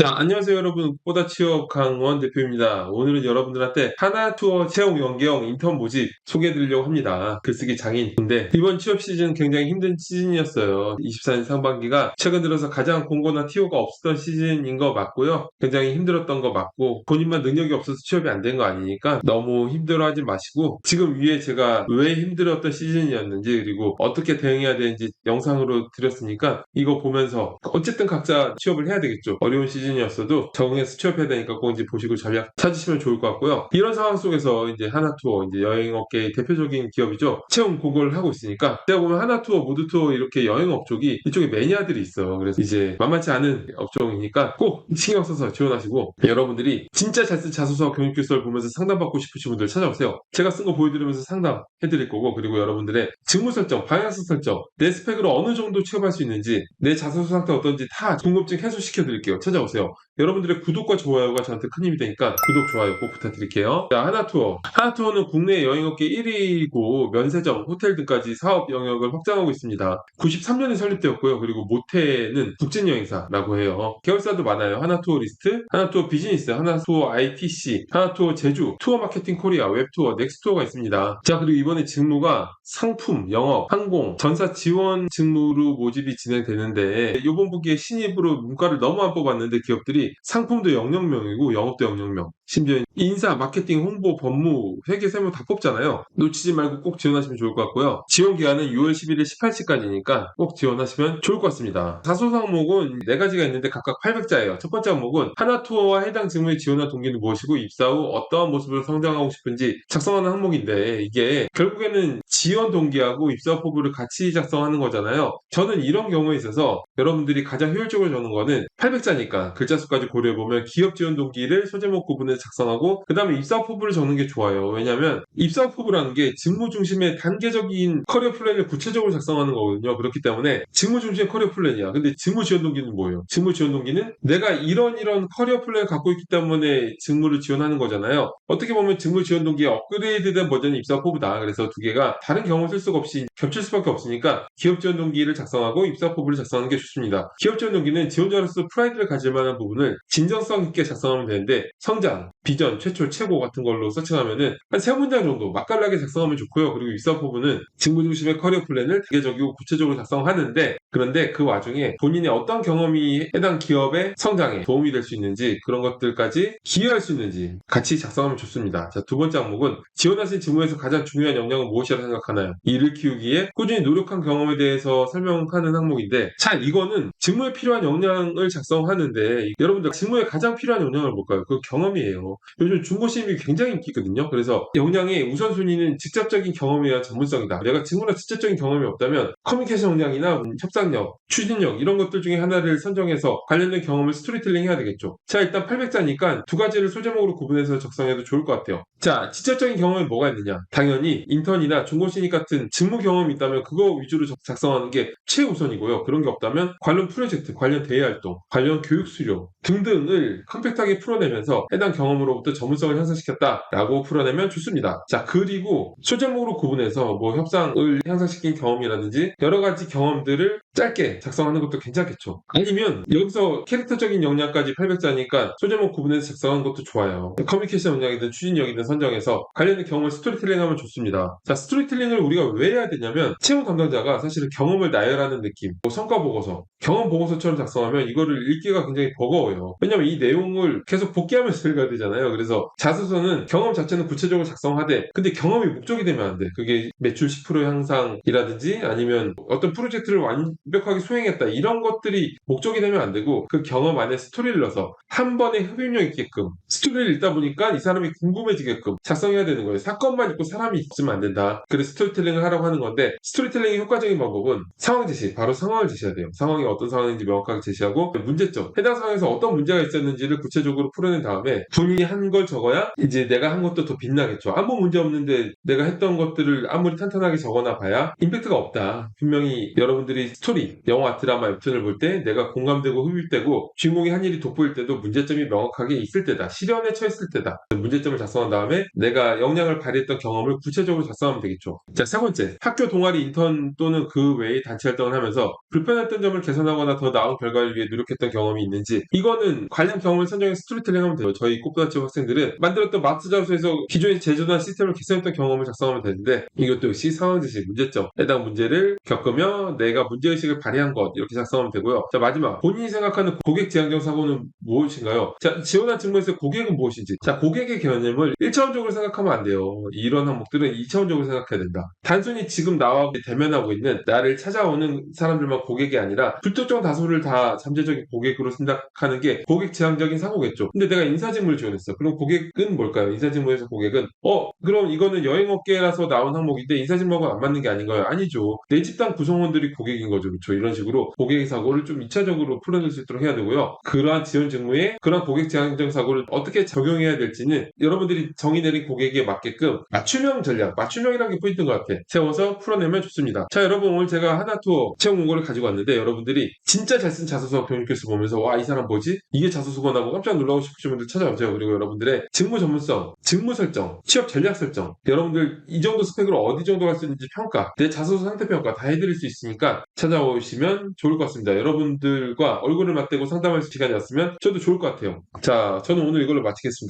자, 안녕하세요 여러분. 꽃보다 취업 강원 대표입니다. 오늘은 여러분들한테 하나 투어 채용 연계형 인턴 모집 소개해드리려고 합니다. 글쓰기 장인인데 이번 취업 시즌 굉장히 힘든 시즌이었어요. 24년 상반기가 최근 들어서 가장 공고나 티오가 없었던 시즌인 거 맞고요. 굉장히 힘들었던 거 맞고 본인만 능력이 없어서 취업이 안 된 거 아니니까 너무 힘들어하지 마시고 지금 위에 제가 왜 힘들었던 시즌이었는지 그리고 어떻게 대응해야 되는지 영상으로 드렸으니까 이거 보면서 어쨌든 각자 취업을 해야 되겠죠. 어려운 시즌 이었어도 적응해서 취업해야 되니까 꼭 이제 보시고 전략 찾으시면 좋을 것 같고요. 이런 상황 속에서 이제 하나투어 이제 여행업계의 대표적인 기업이죠. 채용 공고를 하고 있으니까 제가 보면 하나투어, 모두투어 이렇게 여행업 쪽이 이쪽에 매니아들이 있어요. 그래서 이제 만만치 않은 업종이니까 꼭 신경 써서 지원하시고 여러분들이 진짜 잘 쓴 자소서와 교육교수를 보면서 상담받고 싶으신 분들 찾아오세요. 제가 쓴 거 보여드리면서 상담해드릴 거고 그리고 여러분들의 직무 설정, 방향성 설정, 내 스펙으로 어느 정도 취업할 수 있는지 내 자소서 상태 어떤지 다 궁금증 해소시켜 드릴게요. 찾아오세요. 여러분들의 구독과 좋아요가 저한테 큰 힘이 되니까 구독, 좋아요 꼭 부탁드릴게요. 자, 하나투어. 하나투어는 국내 여행업계 1위고 면세점, 호텔 등까지 사업 영역을 확장하고 있습니다. 93년에 설립되었고요. 그리고 모태는 국진여행사라고 해요. 계열사도 많아요. 하나투어 리스트, 하나투어 비즈니스, 하나투어 ITC, 하나투어 제주, 투어 마케팅 코리아, 웹투어, 넥스투어가 있습니다. 자, 그리고 이번에 직무가 상품, 영업, 항공, 전사 지원 직무로 모집이 진행되는데 이번 분기에 신입으로 문과를 너무 안 뽑았는데 기업들이 상품도 0명이고 영업도 0명 심지어 인사, 마케팅, 홍보, 법무, 회계, 세무 다 뽑잖아요. 놓치지 말고 꼭 지원하시면 좋을 것 같고요. 지원 기한은 6월 11일 18시까지니까 꼭 지원하시면 좋을 것 같습니다. 자소 항목은 네 가지가 있는데 각각 800자예요. 첫 번째 항목은 하나 투어와 해당 직무에 지원한 동기는 무엇이고 입사 후 어떠한 모습으로 성장하고 싶은지 작성하는 항목인데 이게 결국에는 지원 동기하고 입사 포부를 같이 작성하는 거잖아요. 저는 이런 경우에 있어서 여러분들이 가장 효율적으로 적는 거는 800자니까 글자 수까지 고려해보면 기업 지원 동기를 소제목 구분에 작성하고 그 다음에 입사 포부를 적는 게 좋아요. 왜냐하면 입사 포부라는 게 직무 중심의 단계적인 커리어 플랜을 구체적으로 작성하는 거거든요. 그렇기 때문에 직무 중심의 커리어 플랜이야. 근데 직무 지원 동기는 뭐예요? 직무 지원 동기는 내가 이런 이런 커리어 플랜을 갖고 있기 때문에 직무를 지원하는 거잖아요. 어떻게 보면 직무 지원 동기의 업그레이드된 버전이 입사 포부다. 그래서 두 개가 다른 경우 쓸 수가 없이 겹칠 수밖에 없으니까 기업 지원 동기를 작성하고 입사 포부를 작성하는 게 좋습니다. 기업 지원 동기는 지원자로서 프라이드를 가질 만한 부분을 진정성 있게 작성하면 되는데 성장, 비전, 최초, 최고 같은 걸로 서칭하면은 한 세 문장 정도 맛깔나게 작성하면 좋고요. 그리고 입사 포부는 직무 중심의 커리어 플랜을 단계적이고 구체적으로 작성하는데 그런데 그 와중에 본인의 어떤 경험이 해당 기업의 성장에 도움이 될 수 있는지 그런 것들까지 기여할 수 있는지 같이 작성하면 좋습니다. 자, 두 번째 항목은 지원하신 직무에서 가장 중요한 역량은 무엇이라 생각하나요? 이를 키우기에 꾸준히 노력한 경험에 대해서 설명하는 항목인데 자, 이거는 직무에 필요한 역량을 작성하는데 여러분들 직무에 가장 필요한 역량을 뭘까요? 그 경험이에요. 요즘 중고시험이 굉장히 인기 있거든요. 그래서 역량의 우선순위는 직접적인 경험이야 전문성이다. 내가 직무나 직접적인 경험이 없다면 커뮤니케이션 역량이나 협상력, 추진력 이런 것들 중에 하나를 선정해서 관련된 경험을 스토리텔링 해야 되겠죠. 자 일단 800자니까 두 가지를 소제목으로 구분해서 작성해도 좋을 것 같아요. 자 직접적인 경험이 뭐가 있느냐? 당연히 인턴이나 중고신입 같은 직무 경험이 있다면 그거 위주로 작성하는 게 최우선이고요. 그런 게 없다면 관련 프로젝트, 관련 대외 활동, 관련 교육 수료 등등을 컴팩트하게 풀어내면서 해당 경험으로부터 전문성을 향상시켰다라고 풀어내면 좋습니다. 자 그리고 소제목으로 구분해서 뭐 협상을 향상시킨 경험이라든지 여러 가지 경험들을 짧게 작성하는 것도 괜찮겠죠. 아니면 여기서 캐릭터적인 역량까지 800자니까 소제목 구분해서 작성하는 것도 좋아요. 커뮤니케이션 역량이든 추진력이든 선정해서 관련된 경험을 스토리텔링 하면 좋습니다. 자, 스토리텔링을 우리가 왜 해야 되냐면 채용 담당자가 사실은 경험을 나열하는 느낌, 뭐 성과 보고서, 경험 보고서처럼 작성하면 이거를 읽기가 굉장히 버거워요. 왜냐면 이 내용을 계속 복귀하면서 읽어야 되잖아요. 그래서 자소서는 경험 자체는 구체적으로 작성하되 근데 경험이 목적이 되면 안 돼. 그게 매출 10% 향상이라든지 아니면 어떤 프로젝트를 완벽하게 수행했다 이런 것들이 목적이 되면 안 되고 그 경험 안에 스토리를 넣어서 한 번에 흡입력 있게끔 스토리를 읽다 보니까 이 사람이 궁금해지게끔 작성해야 되는 거예요. 사건만 있고 사람이 있으면 안 된다. 그래서 스토리텔링을 하라고 하는 건데 스토리텔링의 효과적인 방법은 상황 제시, 바로 상황을 제시해야 돼요. 상황이 어떤 상황인지 명확하게 제시하고 문제점, 해당 상황에서 어떤 문제가 있었는지를 구체적으로 풀어낸 다음에 본인이 한 걸 적어야 이제 내가 한 것도 더 빛나겠죠. 아무 문제 없는데 내가 했던 것들을 아무리 탄탄하게 적어놔 봐야 임팩트가 없다. 분명히 여러분들이 스토리, 영화, 드라마, 웹툰을 볼 때 내가 공감되고 흡입되고 주인공이 한 일이 돋보일 때도 문제점이 명확하게 있을 때다. 실현에 처했을 때다. 문제점을 작성한 다음에 내가 역량을 발휘했던 경험을 구체적으로 작성하면 되겠죠. 자, 세 번째. 학교 동아리 인턴 또는 그 외의 단체 활동을 하면서 불편했던 점을 개선하거나 더 나은 결과를 위해 노력했던 경험이 있는지 이거는 관련 경험을 선정해서 스토리텔링 하면 돼요. 저희 꽃보다치 학생들은 만들었던 마트 자소에서 기존의 제조나 시스템을 개선했던 경험을 작성하면 되는데 이것도 역시 상황 지식 문제점 해당 문제를 겪으며 내가 문제의식을 발휘한 것 이렇게 작성하면 되고요. 자 마지막 본인이 생각하는 고객 지향적 사고는 무엇인가요? 자 지원한 직무에서 고객은 무엇인지 자 고객의 개념을 1차원적으로 생각하면 안 돼요. 이런 항목들은 2차원적으로 생각해야 된다. 단순히 지금 나와 대면하고 있는 나를 찾아오는 사람들만 고객이 아니라 불특정 다수를 다 잠재적인 고객으로 생각하는 게 고객 지향적인 사고겠죠. 근데 내가 인사직무를 지원했어. 그럼 고객은 뭘까요? 인사직무에서 고객은 어 그럼 이거는 여행업계라서 나온 항목인데 인사직무하고 안 맞는 게 아닌가요? 아니죠. 내 집단 구성원들이 고객인 거죠. 그렇죠. 이런 식으로 고객의 사고를 좀 2차적으로 풀어낼 수 있도록 해야 되고요. 그러한 지원 직무에 그러한 고객 지향적 사고를 어떻게 적용해야 될지는 여러분들이 정의 내린 고객에 맞게끔 맞춤형 전략, 맞춤형이라는 게 포인트인 것 같아. 세워서 풀어내면 좋습니다. 자, 여러분 오늘 제가 하나투어 채용 공고를 가지고 왔는데 여러분들이 진짜 잘 쓴 자소서 교육교수 보면서 와, 이 사람 뭐지? 이게 자소서구나 하고 깜짝 놀라고 싶으신 분들 찾아오세 요. 그리고 여러분들의 직무 전문성, 직무 설정, 취업 전략 설정, 여러분들 이 정도 스펙으로 어디 정도 갈 수 있는지 평가, 내 자소서 상태 평가 다 해드릴 수 있으니까 찾아오시면 좋을 것 같습니다. 여러분들과 얼굴을 맞대고 상담할 시간이었으면 저도 좋을 것 같아요. 자, 저는 오늘 이걸로 마치겠습니다.